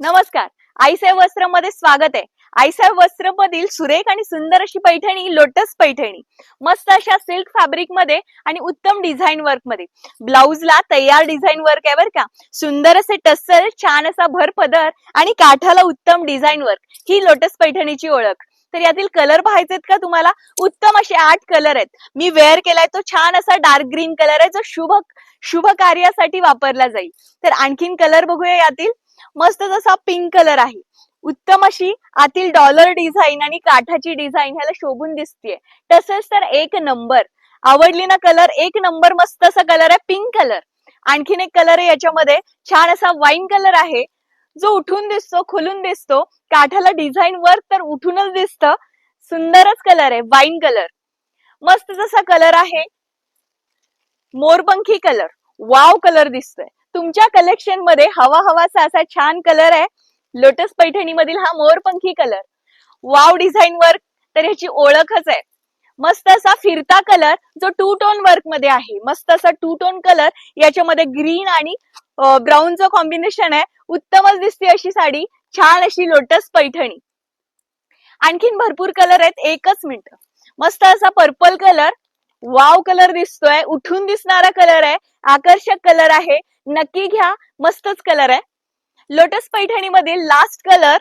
नमस्कार. आईसाहेब वस्त्रमध्ये स्वागत आहे. आईसाहेब वस्त्र मधील सुरेख आणि सुंदर अशी पैठणी लोटस पैठणी. मस्त अशा सिल्क फॅब्रिकमध्ये आणि उत्तम डिझाईन वर्कमध्ये ब्लाऊजला तयार डिझाईन वर्क आहे बर का. सुंदर असे टस्सल छान असा भर पदर आणि काठाला उत्तम डिझाईन वर्क. ही लोटस पैठणीची ओळख. तर यातील कलर पाहायचेत का तुम्हाला? उत्तम असे आठ कलर आहेत. मी वेअर केलाय तो छान असा डार्क ग्रीन कलर आहे जो शुभ शुभ कार्यासाठी वापरला जाईल. तर आणखीन कलर बघूया यातील. मस्त जसा पिंक कलर आहे. उत्तम अशी आतील डॉलर डिझाईन आणि काठाची डिझाईन ह्याला शोभून दिसतीये. तसेच तर एक नंबर आवडली ना कलर एक नंबर मस्त असा कलर आहे पिंक कलर आणखीन एक कलर आहे याच्यामध्ये छान असा वाईन कलर आहे. जो उठून दिसतो खुलून दिसतो. काठाला डिझाईन वर तर उठूनच दिसत. सुंदरच कलर आहे वाईन कलर मस्त जसा कलर आहे. मोरपंखी कलर वाव कलर दिसतोय. तुमच्या कलेक्शनमध्ये हवा हवासा असा छान कलर आहे. लोटस पैठणी मधील हा मोरपंखी कलर वाव डिझाईन वर्क तर ह्याची ओळखच आहे. मस्त असा फिरता कलर जो टू टोन वर्कमध्ये आहे. मस्त असा टू टोन कलर याच्यामध्ये ग्रीन आणि ब्राऊनचं कॉम्बिनेशन आहे उत्तमच दिसते अशी साडी. छान अशी लोटस पैठणी. आणखीन भरपूर कलर आहेत एकच मिनिट. मस्त असा पर्पल कलर वाव कलर दिसतोय. उठून दिसणारा कलर आहे. आकर्षक कलर आहे. नक्की घ्या. मस्तच कलर आहे. लोटस पैठणी मधील लास्ट कलर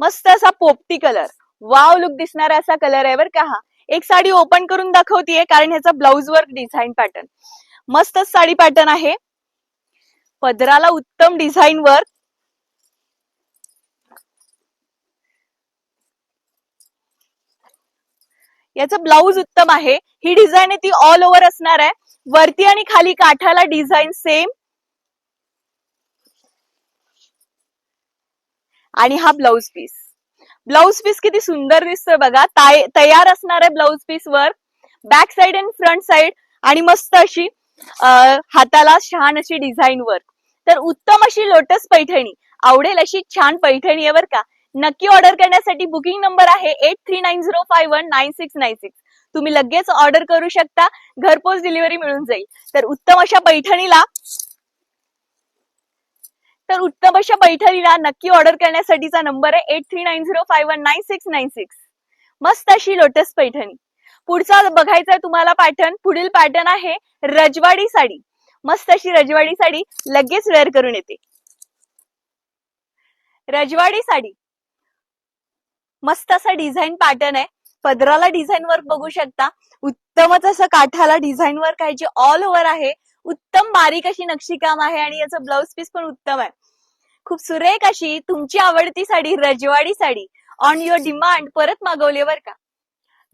मस्त असा पोपटी कलर वाव लुक दिसणारा असा कलर आहे बरं का हा. एक साडी ओपन करून दाखवतीये कारण ह्याचा ब्लाउज वर्क डिझाईन पॅटर्न मस्तच साडी पॅटर्न आहे. पदराला उत्तम डिझाईन वर्क याचं ब्लाऊज उत्तम आहे. ही डिझाईन आहे ती ऑल ओव्हर असणार आहे. वरती आणि खाली काठाला डिझाईन सेम आणि हा ब्लाऊज पीस ब्लाऊज पीस किती सुंदर दिसतोय बघा. तयार असणार आहे ब्लाऊज पीस वर back side and front side आणि मस्त अशी हाताला छान अशी डिझाईन वर तर उत्तम अशी लोटस पैठणी. आवडेल अशी छान पैठणी आहे बर का. नक्की ऑर्डर करण्यासाठी बुकिंग नंबर आहे eight three nine zero five one nine six nine six तुम्ही लगेच ऑर्डर करू शकता. घरपोच डिलिव्हरी मिळून जाईल. तर उत्तम अशा पैठणीला तर उत्तम अशा पैठणीला नक्की ऑर्डर करण्यासाठीचा नंबर आहे eight three nine zero five one nine six nine six मस्त अशी लोटस पैठणी. पुढचा बघायचा आहे तुम्हाला पॅटर्न पुढील पॅटर्न आहे रजवाडी साडी. मस्त अशी रजवाडी साडी लगेच वेअर करून येते. रजवाडी साडी. मस्त असा डिझाईन पॅटर्न आहे. पदराला डिझाईन वर्क बघू शकता. उत्तमच असं काठाला डिझाईन वर्क आहे जे ऑल ओव्हर आहे. उत्तम बारीक अशी नक्षीकाम आहे आणि याचं ब्लाउज पीस पण उत्तम आहे. खूप सुरेख अशी तुमची आवडती साडी रजवाडी साडी ऑन युअर डिमांड परत मागवली बर का.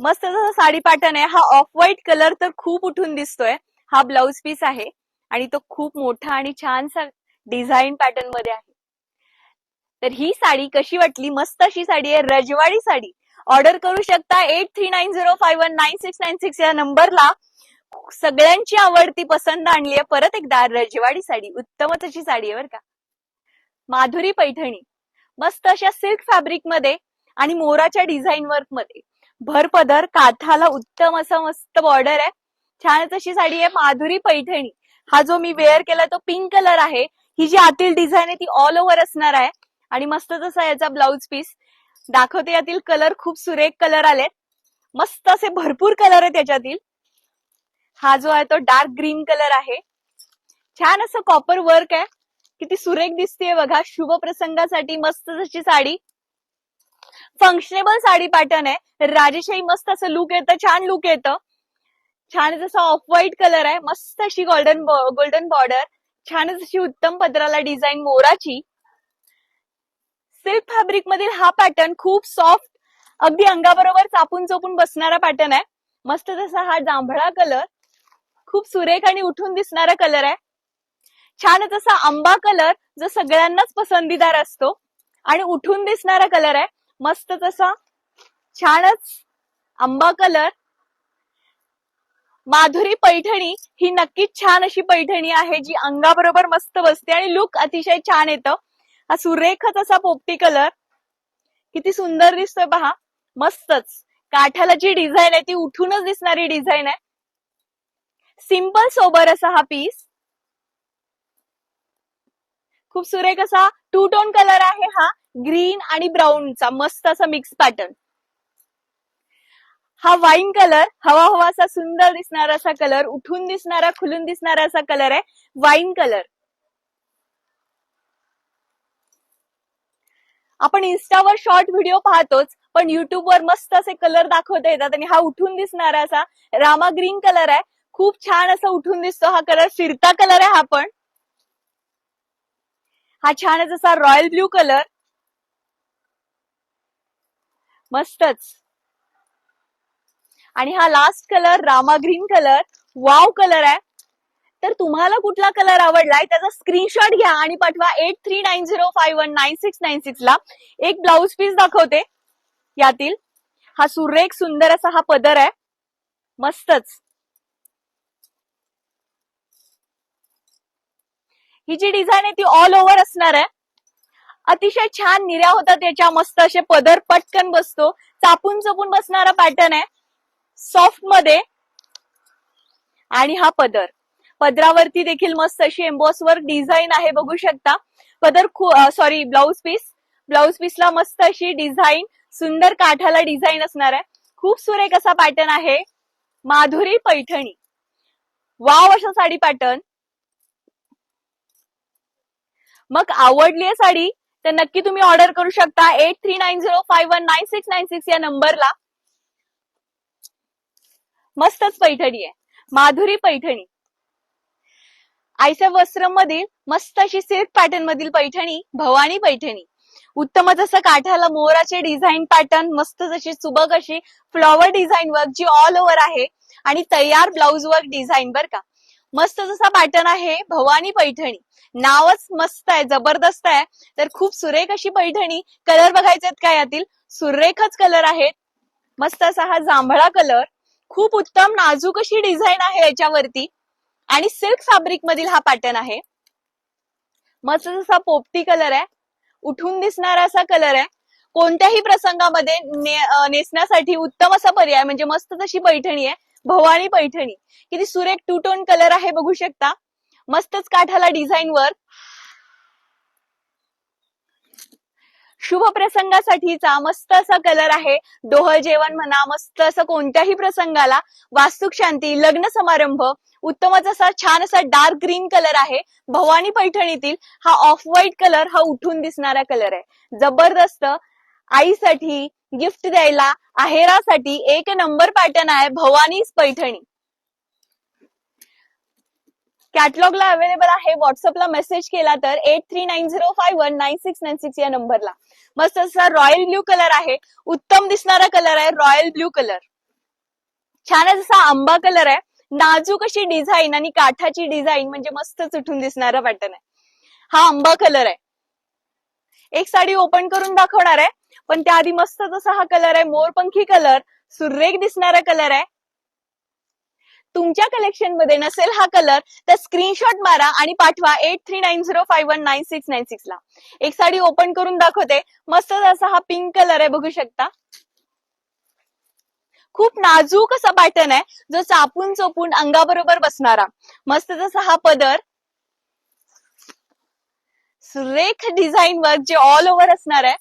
मस्त जसा साडी पॅटर्न आहे हा ऑफ व्हाईट कलर तर खूप उठून दिसतोय. हा ब्लाउज पीस आहे आणि तो खूप मोठा आणि छानसा डिझाईन पॅटर्नमध्ये आहे. तर ही साडी कशी वाटली? मस्त अशी साडी आहे रजवाडी साडी. ऑर्डर करू शकता eight three nine zero five one nine six nine six या नंबरला. सगळ्यांची आवडती पसंत आणली आहे. परत एकदा रजवाडी साडी उत्तमच अशी साडी आहे बरं का. माधुरी पैठणी. मस्त अशा सिल्क फॅब्रिकमध्ये आणि मोराच्या डिझाईन वर्कमध्ये. भर पदर काठाला उत्तम असा मस्त बॉर्डर आहे. छानच अशी साडी आहे माधुरी पैठणी. हा जो मी वेअर केला तो पिंक कलर आहे. ही जी आतील डिझाईन आहे ती ऑल ओव्हर असणार आहे. आणि मस्त जसा याचा ब्लाउज पीस दाखवते यातील कलर खूप सुरेख कलर आलेत. मस्त असे भरपूर कलर आहेत त्याच्यातील हा जो आहे तो डार्क ग्रीन कलर आहे. छान असं कॉपर वर्क आहे. किती सुरेख दिसतेय बघा. शुभ प्रसंगासाठी मस्त जशी साडी. फंक्शनेबल साडी पॅटर्न आहे. राजेशाही मस्त असं लुक येतं छान लुक येतं. छान जसा ऑफ व्हाईट कलर आहे मस्त अशी गोल्डन गोल्डन बॉर्डर छानच अशी उत्तम पदराला डिझाईन मोराची. सिल्क फॅब्रिक मधील हा पॅटर्न खूप सॉफ्ट अगदी अंगाबरोबर चापून चोपून बसणारा पॅटर्न आहे. मस्त जसा हा जांभळा कलर खूप सुरेख आणि उठून दिसणारा कलर आहे. छानच असा आंबा कलर जो सगळ्यांनाच पसंतीदार असतो आणि उठून दिसणारा कलर आहे मस्तच असा छानच आंबा कलर माधुरी पैठणी ही नक्कीच छान अशी पैठणी आहे जी अंगाबरोबर मस्त बसते आणि लुक अतिशय छान येतं. हा सुरेखच असा पोपटी कलर किती सुंदर दिसतोय पहा मस्तच. काठाला जी डिझाईन आहे ती उठूनच दिसणारी डिझाईन आहे. सिंपल सोबर असा हा पीस खूप सुरेख असा टू टोन कलर आहे हा ग्रीन आणि ब्राऊनचा मस्त असा मिक्स पॅटर्न हा वाईन कलर हवा हवा असा सुंदर दिसणारा असा कलर उठून दिसणारा खुलून दिसणारा असा कलर आहे वाईन कलर आपण इन्स्टावर शॉर्ट व्हिडिओ पाहतोच पण युट्यूबवर मस्त असे कलर दाखवता येतात आणि हा उठून दिसणारा असा रामा ग्रीन कलर आहे. खूप छान असा उठून दिसतो हा कलर फिरता कलर आहे हा पण. हा छानच असा रॉयल ब्ल्यू कलर मस्तच. आणि हा last colour Rama green colour wow colour आहे. तर तुम्हाला कुठला कलर आवडलाय त्याचा स्क्रीनशॉट घ्या आणि पाठवा eight three nine zero five one nine six nine six ला. एक ब्लाऊज पीस दाखवते यातील. हा सुरेख सुंदर असा हा पदर आहे. मस्तच. ही जी डिझाईन आहे ती ऑल ओव्हर असणार आहे. अतिशय छान निर्या होतात याच्या मस्त असे पदर पटकन बसतो. चापून चपून बसणारा पॅटर्न आहे. सॉफ्टमध्ये. आणि हा पदर. पदरावरती देखील मस्त अशी एम्बॉस वर्क डिझाईन आहे बघू शकता. पदर सॉरी ब्लाऊज पीस ब्लाऊज पीसला मस्त अशी डिझाईन सुंदर काठाला डिझाईन असणार आहे. खूप सुरेख असा पॅटर्न आहे. माधुरी पैठणी. वाव अशा साडी पॅटर्न मग आवडली आहे साडी तर नक्की तुम्ही ऑर्डर करू शकता. Eight three nine zero five one nine six nine six या नंबरला मस्तच पैठणी आहे. माधुरी पैठणी. आयच्या वस्त्र मधील मस्त अशी सिल्क पॅटर्न मधील पैठणी भवानी पैठणी. उत्तम जसं काठाला मोराचे डिझाईन पॅटर्न मस्त जशी सुबक अशी फ्लॉवर डिझाईन वर्क जी ऑल ओव्हर आहे आणि तयार ब्लाउज वर्क डिझाईन बर का. मस्त जसा पॅटर्न आहे भवानी पैठणी. नावच मस्त आहे जबरदस्त आहे. तर खूप सुरेख अशी पैठणी. कलर बघायचे का यातील? सुरेखच कलर आहेत. मस्त असा हा जांभळा कलर खूप उत्तम नाजूक अशी डिझाईन आहे याच्यावरती. आणि सिल्क फॅब्रिक मधील हा पॅटर्न आहे. मस्त जसा पोपटी कलर आहे. उठून दिसणारा असा कलर आहे. कोणत्याही प्रसंगामध्ये ने- नेसण्यासाठी उत्तम असा पर्याय म्हणजे मस्त तशी पैठणी आहे. भवानी पैठणी. किती सुरेख टू टोन कलर आहे बघू शकता. मस्तच काठाला डिझाईन वर. शुभ प्रसंगासाठीचा मस्त असा कलर आहे. डोहळ जेवण म्हणा मस्त असं कोणत्याही प्रसंगाला. वास्तुक शांती लग्न समारंभ उत्तमच असा छान असा डार्क ग्रीन कलर आहे. भवानी पैठणीतील हा ऑफ व्हाईट कलर हा उठून दिसणारा कलर आहे. जबरदस्त आईसाठी गिफ्ट द्यायला आहेरासाठी एक नंबर पॅटर्न आहे भवानी पैठणी. कॅटलॉगला अवेलेबल आहे. व्हॉट्सअपला मेसेज केला तर eight three nine zero five one nine six nine six या नंबरला मस्त असा रॉयल ब्ल्यू कलर आहे. उत्तम दिसणारा कलर आहे रॉयल ब्ल्यू कलर छान असा आंबा कलर आहे. नाजूक अशी डिझाईन आणि काठाची डिझाईन म्हणजे मस्तच उठून दिसणारा पॅटर्न आहे. हा आंबा कलर आहे. एक साडी ओपन करून दाखवणार आहे. पण त्याआधी मस्त जसा हा कलर आहे मोरपंखी कलर सुरेख दिसणारा कलर आहे. तुमच्या कलेक्शनमध्ये नसेल हा कलर तर स्क्रीनशॉट मारा आणि पाठवा eight three nine zero five one nine six nine six ला. एक साडी ओपन करून दाखवते. मस्त असा हा पिंक कलर आहे बघू शकता. खूप नाजूक असा पॅटर्न आहे जो चापून चोपून अंगाबरोबर बसणारा. मस्त जसा हा पदर. सुरेख डिझाईन वर्क जे ऑल ओव्हर असणार आहे.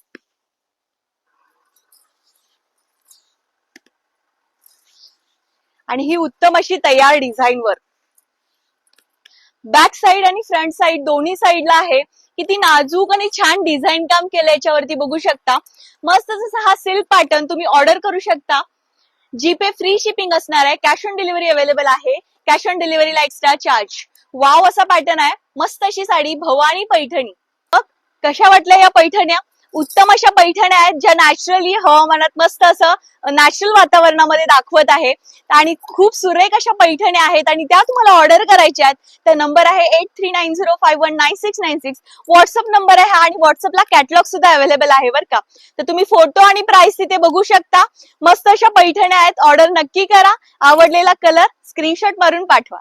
आणि ही उत्तम अशी तयार डिझाईन बॅक साइड आणि फ्रंट साइड दोन्ही साइडला आहे किती नाजूक आणि छान डिझाईन काम केलं याच्यावरती बघू शकता. मस्त जसं हा सिल्क पॅटर्न तुम्ही ऑर्डर करू शकता. जीपे फ्री शिपिंग असणार आहे कॅश ऑन डिलिव्हरी अवेलेबल आहे. कॅश ऑन डिलिव्हरीला एक्स्ट्रा चार्ज वाव असा पॅटर्न आहे. मस्त अशी साडी भवानी पैठणी. मग कशा वाटल्या या पैठण्या? उत्तम अशा पैठण्या आहेत ज्या नॅचरली हवामानात मस्त असं नॅचरल वातावरणामध्ये दाखवत आहे. आणि खूप सुरेख अशा पैठण्या आहेत आणि त्या तुम्हाला ऑर्डर करायच्या आहेत. तर नंबर आहे eight three nine zero five one nine six nine six WhatsApp number आहे हा आणि व्हॉट्सअपला कॅटलॉग सुद्धा अवेलेबल आहे बरं का. तर तुम्ही फोटो आणि प्राइस तिथे बघू शकता. मस्त अशा पैठण्या आहेत. ऑर्डर नक्की करा. आवडलेला कलर स्क्रीनशॉट मारून पाठवा.